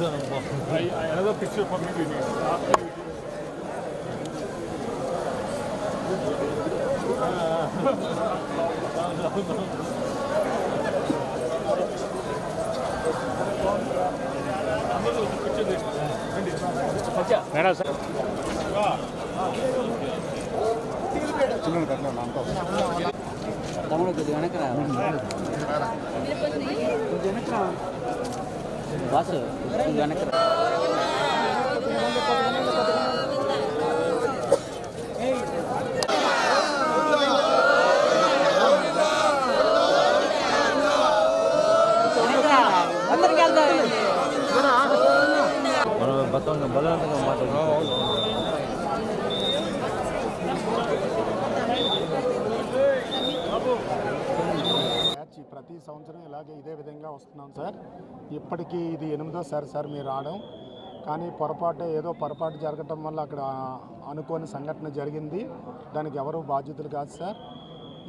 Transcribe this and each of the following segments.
I, I, another picture for me we need. After you madam sir తమ్ముడు కొద్దిగా వెనకరా కొద్దిగా వెనకరా boss కొద్దిగా వెనకరా అందరికి వెళ్తాం మనం బతం బలవంతంగా మాట్లాడుతున్నాం నుంచి ప్రతి సంవత్సరం ఇలాగే ఇదే విధంగా వస్తున్నాం సార్. ఇప్పటికీ ఇది ఎనిమిదోసారి సార్ మీరు రావడం. కానీ పొరపాటు ఏదో పొరపాటు జరగటం వల్ల అక్కడ అనుకోని సంఘటన జరిగింది. దానికి ఎవరు బాధ్యతలు కాదు సార్.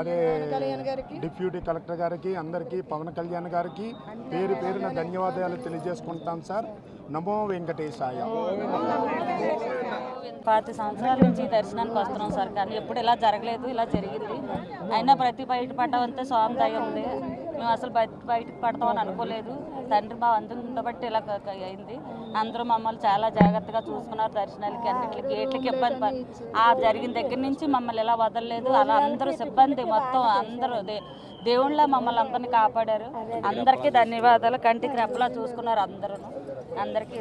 అదే డిప్యూటీ కలెక్టర్ గారికి అందరికీ పవన్ కళ్యాణ్ గారికి పేరు పేరున ధన్యవాదాలు తెలియజేసుకుంటాం సార్. నమో వెంకటేశాయ. పాతి సంవత్సరాల నుంచి దర్శనానికి వస్తున్నాం సార్ కానీ ఎప్పుడు ఇలా జరగలేదు ఇలా జరిగింది. అయినా ప్రతి బయట పడ్డామంటే స్వామి దయ ఉంది. మేము అసలు బయట బయటకు పడతామని అనుకోలేదు. తండ్రి మా అందరం ఉండబట్టి ఇలా అయింది. అందరూ మమ్మల్ని చాలా జాగ్రత్తగా చూసుకున్నారు దర్శనాలకి అన్నిటికి గేట్లకి ఇబ్బంది ఆ జరిగిన దగ్గర నుంచి మమ్మల్ని ఇలా వదలలేదు. అలా అందరూ సిబ్బంది మొత్తం అందరూ దే- దేవుళ్ళ మమ్మల్ని అందరినీ కాపాడారు. అందరికీ ధన్యవాదాలు. కంటికి రెప్పలా చూసుకున్నారు అందరూ అందరికీ